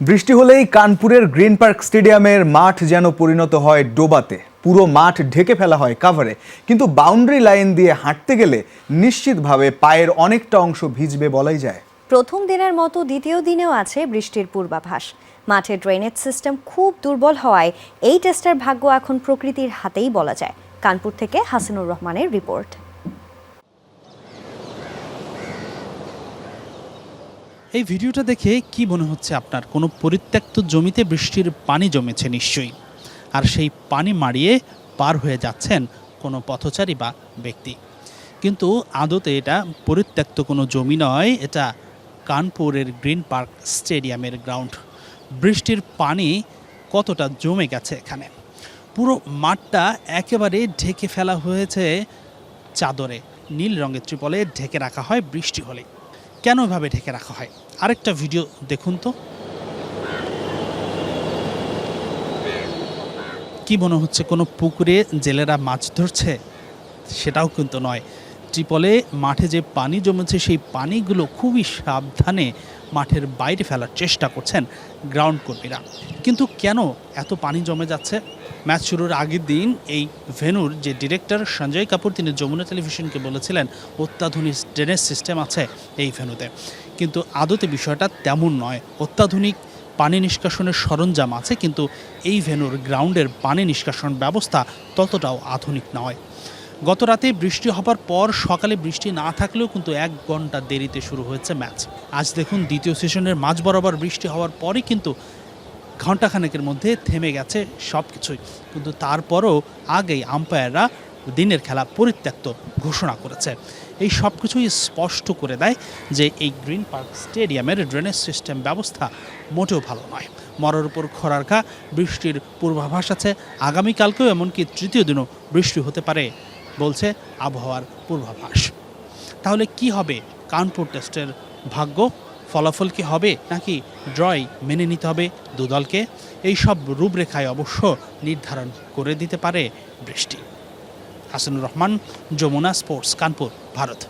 বৃষ্টি হলেই কানপুরের গ্রিন পার্ক স্টেডিয়ামের মাঠ যেন পরিণত হয় ডোবাতে। পুরো মাঠ ঢেকে ফেলা হয় কাভারে। কিন্তু বাউন্ডারি লাইন দিয়ে হাঁটতে গেলে নিশ্চিতভাবে পায়ের অনেকটা অংশ ভিজবে বলাই যায়। প্রথম দিনের মতো দ্বিতীয় দিনেও আছে বৃষ্টির পূর্বাভাস। মাঠে ড্রেনেজ সিস্টেম খুব দুর্বল হওয়ায় এই টেস্টের ভাগ্য এখন প্রকৃতির হাতেই বলা যায়। কানপুর থেকে হাসিনুর রহমানের রিপোর্ট। এই ভিডিওটা দেখে কি মনে হচ্ছে আপনার? কোনো পরিত্যক্ত জমিতে বৃষ্টির পানি জমেছে নিশ্চয়ই। আর সেই পানি মারিয়ে পার হয়ে যাচ্ছেন কোনো পথচারী বা ব্যক্তি। কিন্তু আদতে এটা পরিত্যক্ত কোনো জমি নয়, এটা কানপুরের গ্রিন পার্ক স্টেডিয়ামের গ্রাউন্ড। বৃষ্টির পানি কতটা জমে গেছে এখানে? পুরো মাঠটা একেবারে ঢেকে ফেলা হয়েছে চাদরে। নীল রঙের ত্রিপলে ঢেকে রাখা হয় বৃষ্টি হলে। কেন এভাবে ঢেকে রাখা হয়? আরেকটা ভিডিও দেখুন তো। কি মনে হচ্ছে, কোনো পুকুরে জেলেরা মাছ ধরছে? সেটাও কিন্তু নয়। ট্রিপলে মাঠে যে পানি জমেছে, সেই পানিগুলো খুবই সাবধানে মাঠের বাইরে ফেলার চেষ্টা করছেন গ্রাউন্ড কর্মীরা। কিন্তু কেন এত পানি জমে যাচ্ছে? ম্যাচ শুরুর আগের দিন এই ভেনুর যে ডিরেক্টর সঞ্জয় কাপুর, তিনি যমুনা টেলিভিশনকে বলেছিলেন, অত্যাধুনিক ড্রেনেজ সিস্টেম আছে এই ভেনুতে। কিন্তু আদতে বিষয়টা তেমন নয়। অত্যাধুনিক পানি নিষ্কাশনের সরঞ্জাম আছে, কিন্তু এই ভেনুর গ্রাউন্ডের পানি নিষ্কাশন ব্যবস্থা ততটাও আধুনিক নয়। গত রাতে বৃষ্টি হবার পর সকালে বৃষ্টি না থাকলেও কিন্তু এক ঘণ্টা দেরিতে শুরু হয়েছে ম্যাচ। আজ দেখুন দ্বিতীয় সেশনের মাঝ বরাবর বৃষ্টি হওয়ার পরই কিন্তু ঘণ্টাখানেকের মধ্যে থেমে গেছে সব কিছুই কিন্তু তারপরও আগেই আম্পায়াররা দিনের খেলা পরিত্যক্ত ঘোষণা করেছে। এই সব কিছুই স্পষ্ট করে দেয় যে এই গ্রিন পার্ক স্টেডিয়ামের ড্রেনেজ সিস্টেম ব্যবস্থা মোটেও ভালো নয়। মরার উপর খরার ঘা, বৃষ্টির পূর্বাভাস আছে, আগামীকালকেও এমনকি তৃতীয় দিনও বৃষ্টি হতে পারে, বলছে আবহাওয়ার পূর্বাভাস। তাহলে কি হবে? কানপুর টেস্টের ভাগ্য? ফলাফল কি হবে নাকি ড্রয় মেনে নিতে হবে দুদলকে? এই সব রূপরেখায় অবশ্য নির্ধারণ করে দিতে পারে বৃষ্টি। হাসানুর রহমান, যমুনা স্পোর্টস, কানপুর, ভারত।